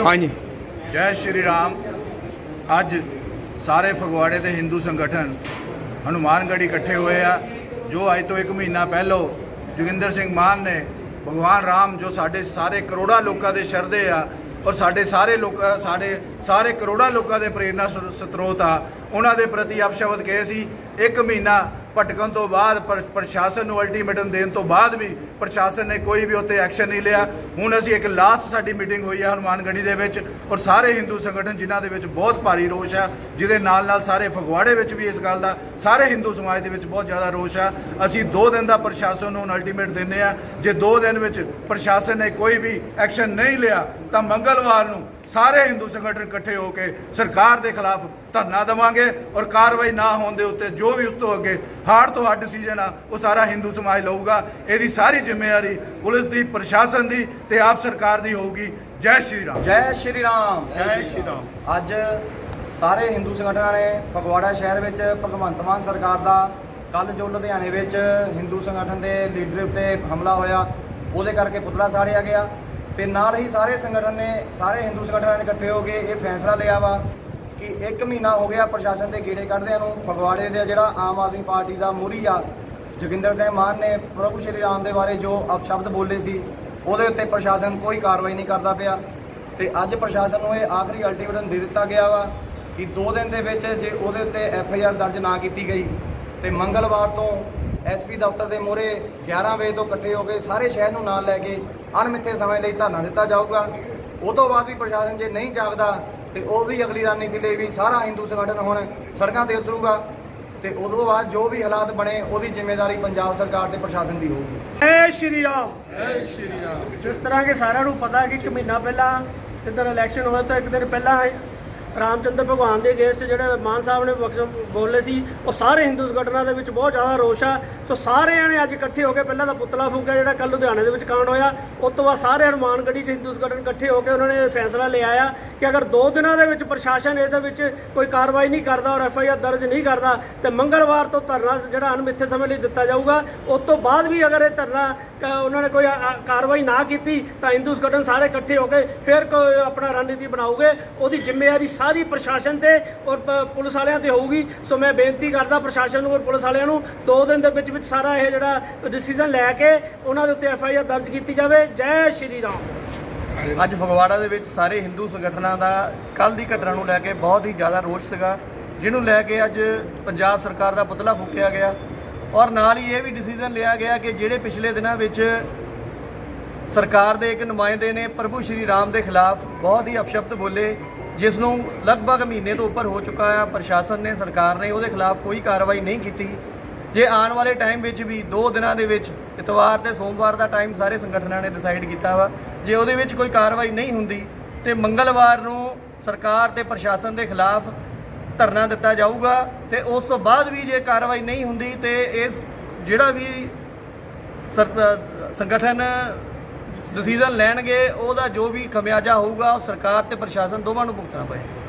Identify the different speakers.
Speaker 1: ਹਾਂਜੀ।
Speaker 2: ਜੈ ਸ਼੍ਰੀ ਰਾਮ। ਅੱਜ ਸਾਰੇ ਫਗਵਾੜੇ ਦੇ ਹਿੰਦੂ ਸੰਗਠਨ ਹਨੂਮਾਨਗੜ੍ਹ ਇਕੱਠੇ ਹੋਏ ਆ ਜੋ ਅੱਜ ਤੋਂ ਇੱਕ ਮਹੀਨਾ ਪਹਿਲਾਂ ਜੋਗਿੰਦਰ ਸਿੰਘ ਮਾਨ ਨੇ ਭਗਵਾਨ ਰਾਮ ਜੋ ਸਾਡੇ ਸਾਰੇ ਕਰੋੜਾਂ ਲੋਕਾਂ ਦੇ ਸ਼ਰਧੇ ਆ ਔਰ ਸਾਡੇ ਸਾਰੇ ਲੋਕ ਸਾਡੇ ਸਾਰੇ ਕਰੋੜਾਂ ਲੋਕਾਂ ਦੇ ਪ੍ਰੇਰਨਾ ਸਰ- ਸਰੋਤ ਆ ਉਹਨਾਂ ਦੇ ਪ੍ਰਤੀ ਅਪਸ਼ਬਦ ਕਹੇ ਸੀ, ਇੱਕ ਮਹੀਨਾ ਭਟਕਣ ਤੋਂ ਬਾਅਦ ਪਰ- ਪ੍ਰਸ਼ਾਸਨ ਨੂੰ ਅਲਟੀਮੇਟਮ ਦੇਣ ਤੋਂ ਬਾਅਦ ਵੀ ਪ੍ਰਸ਼ਾਸਨ ਨੇ ਕੋਈ ਵੀ ਉੱਤੇ ਐਕਸ਼ਨ ਨਹੀਂ ਲਿਆ। ਹੁਣ ਅਸੀਂ ਇੱਕ ਲਾਸਟ ਸਾਡੀ ਮੀਟਿੰਗ ਹੋਈ ਹੈ ਹਨੂਮਾਨਗੜ੍ਹੀ ਦੇ ਵਿੱਚ ਔਰ ਸਾਰੇ ਹਿੰਦੂ ਸੰਗਠਨ ਜਿਨ੍ਹਾਂ ਦੇ ਵਿੱਚ ਬਹੁਤ ਭਾਰੀ ਰੋਸ਼ ਆ, ਜਿਹਦੇ ਨਾਲ ਨਾਲ ਸਾਰੇ ਫਗਵਾੜੇ ਵਿੱਚ ਵੀ ਇਸ ਗੱਲ ਦਾ, ਸਾਰੇ ਹਿੰਦੂ ਸਮਾਜ ਦੇ ਵਿੱਚ ਬਹੁਤ ਜ਼ਿਆਦਾ ਰੋਸ਼ ਆ। ਅਸੀਂ 2 ਦਿਨ ਦਾ ਪ੍ਰਸ਼ਾਸਨ ਨੂੰ ਅਲਟੀਮੇਟ ਦਿੰਦੇ ਆ। ਜੇ 2 ਦਿਨ ਵਿੱਚ ਪ੍ਰਸ਼ਾਸਨ ਨੇ ਕੋਈ ਵੀ ਐਕਸ਼ਨ ਨਹੀਂ ਲਿਆ, ਤਾਂ ਮੰਗਲਵਾਰ ਨੂੰ ਸਾਰੇ ਹਿੰਦੂ ਸੰਗਠਨ ਇਕੱਠੇ ਹੋ ਕੇ ਸਰਕਾਰ ਦੇ ਖਿਲਾਫ ਧਰਨਾ ਦੇਵਾਂਗੇ ਔਰ ਕਾਰਵਾਈ ਨਾ ਹੋਣ ਦੇ ਉੱਤੇ ਜੋ ਵੀ ਉਸ ਤੋਂ ਅੱਗੇ ਹਾਰਡ ਤੋਂ ਹਾਰਡ ਡਿਸੀਜਨ ਆ ਉਹ ਸਾਰਾ ਹਿੰਦੂ ਸਮਾਜ ਲਊਗਾ। ਇਹਦੀ ਸਾਰੀ ਜ਼ਿੰਮੇਵਾਰੀ ਪੁਲਿਸ ਦੀ ਪ੍ਰਸ਼ਾਸਨ ਦੀ ਤੇ ਆਪ ਸਰਕਾਰ ਦੀ ਹੋਊਗੀ। ਜੈ ਸ਼੍ਰੀ ਰਾਮ।
Speaker 3: ਜੈ ਸ਼੍ਰੀ ਰਾਮ।
Speaker 2: ਜੈ ਸ਼੍ਰੀ ਰਾਮ।
Speaker 3: ਅੱਜ ਸਾਰੇ ਹਿੰਦੂ ਸੰਗਠਨਾਂ ਨੇ ਫਗਵਾੜਾ ਸ਼ਹਿਰ ਵਿੱਚ ਭਗਵੰਤ ਮਾਨ ਸਰਕਾਰ ਦਾ ਕੱਲ ਜੋ ਲੁਧਿਆਣੇ ਵਿੱਚ ਹਿੰਦੂ ਸੰਗਠਨ ਦੇ ਲੀਡਰ ਉੱਤੇ ਹਮਲਾ ਹੋਇਆ ਉਹਦੇ ਕਰਕੇ ਪੁਤਲਾ ਸਾੜਿਆ ਗਿਆ। ਤੇ ਨਾਲ ਹੀ ਸਾਰੇ ਸੰਗਠਨ ਨੇ, ਸਾਰੇ ਹਿੰਦੂ ਸੰਗਠਨਾਂ ਨੇ ਇਕੱਠੇ ਹੋ ਕੇ ਇਹ ਫੈਸਲਾ ਲਿਆ ਵਾ ਕਿ ਇੱਕ ਮਹੀਨਾ ਹੋ ਗਿਆ ਪ੍ਰਸ਼ਾਸਨ ਦੇ ਗੇੜੇ ਕੱਢਦਿਆਂ ਨੂੰ, ਫਗਵਾੜੇ ਦੇ ਜਿਹੜਾ ਆਮ ਆਦਮੀ ਪਾਰਟੀ ਦਾ ਮੁਰੀ ਆ, ਜੋਗਿੰਦਰ ਸਿੰਘ ਮਾਨ ਨੇ ਪ੍ਰਭੂ ਸ਼੍ਰੀ ਰਾਮ ਦੇ ਬਾਰੇ ਜੋ ਅਪਸ਼ਬਦ ਬੋਲੇ ਸੀ, ਉਹਦੇ ਉੱਤੇ ਪ੍ਰਸ਼ਾਸਨ ਕੋਈ ਕਾਰਵਾਈ ਨਹੀਂ ਕਰਦਾ ਪਿਆ। ਤੇ ਅੱਜ ਪ੍ਰਸ਼ਾਸਨ ਨੂੰ ਇਹ ਆਖਰੀ ਅਲਟੀਮੇਟਮ ਦੇ ਦਿੱਤਾ ਗਿਆ ਵਾ ਕਿ 2 ਦਿਨ ਦੇ ਵਿੱਚ ਜੇ ਉਹਦੇ ਉੱਤੇ ਐਫ ਆਈ ਆਰ ਦਰਜ ਨਾ ਕੀਤੀ ਗਈ, ਤੇ ਮੰਗਲਵਾਰ ਤੋਂ ਐਸਪੀ ਦਫ਼ਤਰ ਦੇ ਮੂਹਰੇ 11 ਵਜੇ ਤੋਂ ਇਕੱਠੇ ਹੋ ਕੇ ਸਾਰੇ ਸ਼ਹਿਰ ਨੂੰ ਨਾਲ ਲੈ ਕੇ ਅਣਮਿੱਥੇ ਸਮੇਂ ਲਈ ਧਰਨਾ ਦਿੱਤਾ ਜਾਊਗਾ। ਉਹ ਤੋਂ ਬਾਅਦ ਵੀ ਪ੍ਰਸ਼ਾਸਨ ਜੇ ਨਹੀਂ ਜਾਗਦਾ ਤੇ ਉਹ ਵੀ ਅਗਲੀ ਰਣਨੀਤੀ ਲਈ ਵੀ ਸਾਰਾ ਹਿੰਦੂ ਸੰਗਠਨ ਹੁਣ ਸੜਕਾਂ ਤੇ ਉਤਰੂਗਾ। ਤੇ ਉਦੋਂ ਬਾਅਦ ਜੋ ਵੀ ਹਾਲਾਤ ਬਣੇ ਉਹਦੀ ਜ਼ਿੰਮੇਵਾਰੀ ਪੰਜਾਬ ਸਰਕਾਰ ਤੇ ਪ੍ਰਸ਼ਾਸਨ ਦੀ ਹੋਊਗੀ।
Speaker 4: ਜੈ ਸ਼੍ਰੀ ਰਾਮ। ਜੈ ਸ਼੍ਰੀ ਰਾਮ। ਜਿਸ ਤਰ੍ਹਾਂ ਕਿ ਸਾਰਿਆਂ ਨੂੰ ਪਤਾ ਹੈ ਕਿ ਇੱਕ ਮਹੀਨਾ ਪਹਿਲਾਂ ਜਿੱਦਣ ਇਲੈਕਸ਼ਨ ਹੋਇਆ ਤਾਂ ਇੱਕ ਦਿਨ ਪਹਿਲਾਂ ਰਾਮਚੰਦਰ ਭਗਵਾਨ ਦੇ ਅਗੇਂਸਟ ਜਿਹੜੇ ਮਾਨ ਸਾਹਿਬ ਨੇ ਬਖਸ਼- ਬੋਲੇ ਸੀ, ਉਹ ਸਾਰੇ ਹਿੰਦੂ ਸੰਗਠਨਾਂ ਦੇ ਵਿੱਚ ਬਹੁਤ ਜ਼ਿਆਦਾ ਰੋਸ਼ ਆ। ਸੋ ਸਾਰਿਆਂ ਨੇ ਅੱਜ ਇਕੱਠੇ ਹੋ ਕੇ ਪਹਿਲਾਂ ਤਾਂ ਪੁਤਲਾ ਫੂਕਿਆ ਜਿਹੜਾ ਕੱਲ ਲੁਧਿਆਣੇ ਦੇ ਵਿੱਚ ਕਾਂਡ ਹੋਇਆ। ਉਸ ਤੋਂ ਬਾਅਦ ਸਾਰੇ ਹਨੂਮਾਨਗੜ੍ਹੀ 'ਚ ਹਿੰਦੂ ਸੰਗਠਨ ਇਕੱਠੇ ਹੋ ਕੇ ਉਹਨਾਂ ਨੇ ਫੈਸਲਾ ਲਿਆ ਆ ਕਿ ਅਗਰ 2 ਦਿਨਾਂ ਦੇ ਵਿੱਚ ਪ੍ਰਸ਼ਾਸਨ ਇਹਦੇ ਵਿੱਚ ਕੋਈ ਕਾਰਵਾਈ ਨਹੀਂ ਕਰਦਾ ਔਰ ਐਫ ਆਈ ਆਰ ਦਰਜ ਨਹੀਂ ਕਰਦਾ, ਤੇ ਮੰਗਲਵਾਰ ਤੋਂ ਧਰਨਾ ਜਿਹੜਾ ਅਣਮਿੱਥੇ ਸਮੇਂ ਲਈ ਦਿੱਤਾ ਜਾਊਗਾ। ਉਸ ਤੋਂ ਬਾਅਦ ਵੀ ਅਗਰ ਇਹ ਧਰਨਾ ਉਹਨਾਂ ਨੇ ਕੋਈ ਕਾਰਵਾਈ ਨਾ ਕੀਤੀ, ਤਾਂ ਹਿੰਦੂ ਸੰਗਠਨ ਸਾਰੇ ਇਕੱਠੇ ਹੋ ਕੇ ਫਿਰ ਕੋਈ ਆਪਣਾ ਰਣਨੀਤੀ ਬਣਾਉਗੇ ਉਹਦੀ ਜ਼ਿੰਮੇਵਾਰੀ ਸਾਰੀ ਪ੍ਰਸ਼ਾਸਨ ਤੇ ਔਰ ਪ- ਪੁਲਿਸ ਵਾਲਿਆਂ ਤੇ ਹੋਊਗੀ। ਸੋ ਮੈਂ ਬੇਨਤੀ ਕਰਦਾ ਪ੍ਰਸ਼ਾਸਨ ਨੂੰ ਔਰ ਪੁਲਿਸ ਵਾਲਿਆਂ ਨੂੰ, ਦੋ ਦਿਨ ਦੇ ਵਿੱਚ ਵਿੱਚ ਸਾਰਾ ਇਹ ਜਿਹੜਾ ਡਿਸੀਜਨ ਲੈ ਕੇ ਉਹਨਾਂ ਦੇ ਉੱਤੇ ਐਫ ਆਈ ਆਰ ਦਰਜ ਕੀਤੀ ਜਾਵੇ। ਜੈ ਸ਼੍ਰੀ ਰਾਮ।
Speaker 3: ਅੱਜ ਫਗਵਾੜਾ ਦੇ ਵਿੱਚ ਸਾਰੇ ਹਿੰਦੂ ਸੰਗਠਨਾਂ ਦਾ ਕੱਲ ਦੀ ਘਟਨਾ ਨੂੰ ਲੈ ਕੇ ਬਹੁਤ ਹੀ ਜ਼ਿਆਦਾ ਰੋਸ਼ ਸੀਗਾ, ਜਿਹਨੂੰ ਲੈ ਕੇ ਅੱਜ ਪੰਜਾਬ ਸਰਕਾਰ ਦਾ ਪੁਤਲਾ ਫੂਕਿਆ ਗਿਆ। ਔਰ ਨਾਲ ਹੀ ਇਹ ਵੀ ਡਿਸੀਜਨ ਲਿਆ ਗਿਆ ਕਿ ਜਿਹੜੇ ਪਿਛਲੇ ਦਿਨਾਂ ਵਿੱਚ ਸਰਕਾਰ ਦੇ ਇੱਕ ਨੁਮਾਇੰਦੇ ਨੇ ਪ੍ਰਭੂ ਸ਼੍ਰੀ ਰਾਮ ਦੇ ਖਿਲਾਫ ਬਹੁਤ ਹੀ ਅਪਸ਼ਬਦ ਬੋਲੇ ਜਿਸ ਨੂੰ ਲਗਭਗ ਮਹੀਨੇ ਤੋਂ ਉੱਪਰ ਹੋ ਚੁੱਕਾ ਆ, ਪ੍ਰਸ਼ਾਸਨ ਨੇ, ਸਰਕਾਰ ਨੇ ਉਹਦੇ ਖਿਲਾਫ ਕੋਈ ਕਾਰਵਾਈ ਨਹੀਂ ਕੀਤੀ। ਜੇ ਆਉਣ ਵਾਲੇ ਟਾਈਮ ਵਿੱਚ ਵੀ 2 ਦਿਨਾਂ ਦੇ ਵਿੱਚ ਇਤਵਾਰ ਤੇ ਸੋਮਵਾਰ ਦਾ ਟਾਈਮ ਸਾਰੇ ਸੰਗਠਨਾਂ ਨੇ ਡਿਸਾਈਡ ਕੀਤਾ ਵਾ, ਜੇ ਉਹਦੇ ਵਿੱਚ ਕੋਈ ਕਾਰਵਾਈ ਨਹੀਂ ਹੁੰਦੀ ਤੇ ਮੰਗਲਵਾਰ ਨੂੰ ਸਰਕਾਰ ਤੇ ਪ੍ਰਸ਼ਾਸਨ ਦੇ ਖਿਲਾਫ ਧਰਨਾ ਦਿੱਤਾ ਜਾਊਗਾ ਤੇ ਉਸ ਤੋਂ ਬਾਅਦ ਵੀ ਜੇ ਕਾਰਵਾਈ ਨਹੀਂ ਹੁੰਦੀ ਤੇ ਇਹ ਜਿਹੜਾ ਵੀ ਸਰ- ਸੰਗਠਨ ਡਿਸੀਜਨ ਲੈਣਗੇ, ਉਹਦਾ ਜੋ ਵੀ ਖਮਿਆਜਾ ਹੋਊਗਾ, ਉਹ ਸਰਕਾਰ ਤੇ ਪ੍ਰਸ਼ਾਸਨ ਦੋਵਾਂ ਨੂੰ ਭੁਗਤਣਾ ਪਏਗਾ।